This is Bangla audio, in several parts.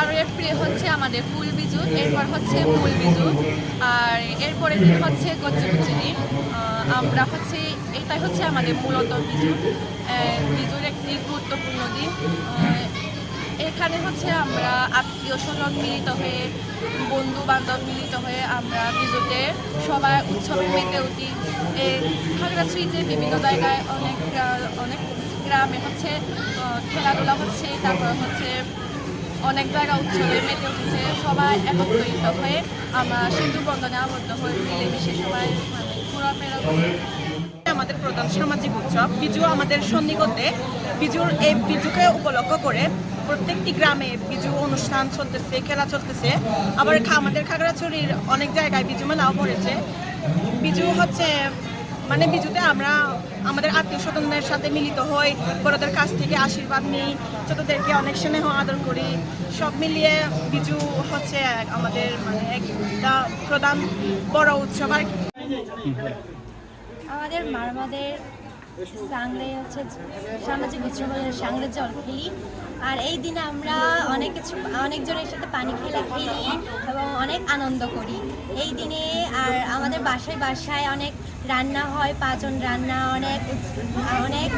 বারোই এপ্রিল হচ্ছে আমাদের ফুল বিজু, এরপর হচ্ছে মূল বিজু, আর এরপরের দিন হচ্ছে গজ্জবিচুরি আমরা হচ্ছে, এটাই হচ্ছে আমাদের মূলত বিজু। বিজুর একটি গুরুত্বপূর্ণ দিন। এখানে হচ্ছে আমরা আত্মীয় স্বজন মিলিত হয়ে, বন্ধু বান্ধব মিলিত হয়ে আমরা বিজুতে সবাই উৎসবে মেতে উঠি। খাগড়াছড়িতে বিভিন্ন জায়গায় অনেক অনেক গ্রামে হচ্ছে খেলাধুলা হচ্ছে, তারপর হচ্ছে অনেক জায়গা উৎসবে মেতে উঠেছে, সবাই একত্রিত হয়ে আমরা সিন্ধু বন্ধনে আবদ্ধ হয়ে মিলেমিশে সবাই মানে আমাদের প্রধান সামাজিক উৎসব বিজু আমাদের সন্নিকটে। বিজুর এই বিজুকে উপলক্ষ করে প্রত্যেকটি গ্রামে বিজু অনুষ্ঠান চলতেছে, খেলা চলতেছে। আবার আমাদের খাগড়াছড়ির অনেক জায়গায় বিজু মেলাও পড়েছে। বিজু হচ্ছে মানে বিজুতে আমরা আমাদের আত্মীয় স্বজনদের সাথে মিলিত হই, বড়দের কাছ থেকে আশীর্বাদ নিই, ছোটদেরকে অনেক স্নেহ আদর করি। সব মিলিয়ে বিজু হচ্ছে আমাদের মানে একটা প্রধান বড় উৎসব আর আমাদের মারমাদের সাংলে হচ্ছে সামাজিক উৎসব সাংলে জল খেলি। আর এই দিনে আমরা অনেক কিছু, অনেকজনের সাথে পানি খেলা খেলি এবং অনেক আনন্দ করি। এই দিনে আর আমাদের বাসায় বাসায় অনেক রান্না হয় পাঁচজন রান্না অনেক অনেক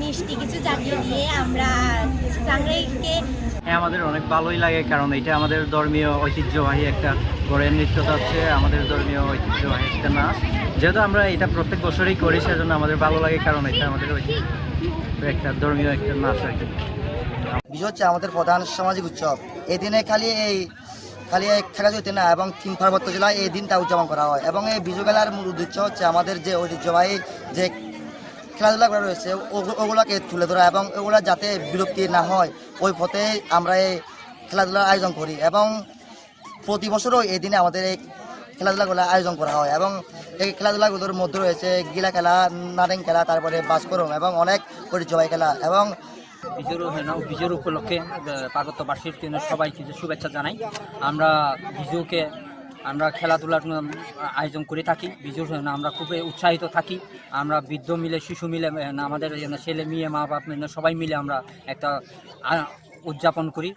মিষ্টি কিছু জাগিয়ে দিয়ে আমরা সাংরেকে হ্যাঁ আমাদের অনেক ভালোই লাগে কারণ এটা আমাদের ধর্মীয় ঐতিহ্যবাহী একটা গড়ের নৃত্য হচ্ছে আমাদের ধর্মীয় ঐতিহ্যবাহী একটা নাচ। যেহেতু আমরা এটা প্রত্যেক বছরই করি সেজন্য আমাদের ভালো লাগে কারণ এটা আমাদের ঐতিহ্য একটা ধর্মীয় একটা নাচ আর কি। বিজু হচ্ছে আমাদের প্রধান সামাজিক উৎসব। এদিনে খালি এই খালি খেলা চলতে না, এবং তিন পার্বত্য জেলায় এই দিনটা উদযাপন করা হয়। এবং এই বিজু খেলার মূল উদ্দেশ্য হচ্ছে আমাদের যে ঐতিহ্যবাহী যে খেলাধুলাগুলো রয়েছে, ওগু- ওগুলোকে তুলে ধরা এবং ওগুলো যাতে বিরক্তি না হয়, ওই পথে আমরা এই খেলাধুলার আয়োজন করি। এবং প্রতি বছরও এই দিনে আমাদের এই খেলাধুলাগুলো আয়োজন করা হয় এবং এই খেলাধুলাগুলোর মধ্যে রয়েছে গিলা খেলা, নারেং খেলা, তারপরে বাসকরম এবং অনেক ঐতিহ্যবাহী খেলা। এবং বিজুর বিজয় উপলক্ষে পার্বত্যবাসীর সবাইকে শুভেচ্ছা জানাই। আমরা বিজুকে আমরা খেলাধুলার আয়োজন করে থাকি বিজুর আমরা খুবই উৎসাহিত থাকি। আমরা বৃদ্ধ মিলে, শিশু মিলে আমাদের ছেলে, মেয়ে মা বাপ সবাই মিলে আমরা একটা উদযাপন করি।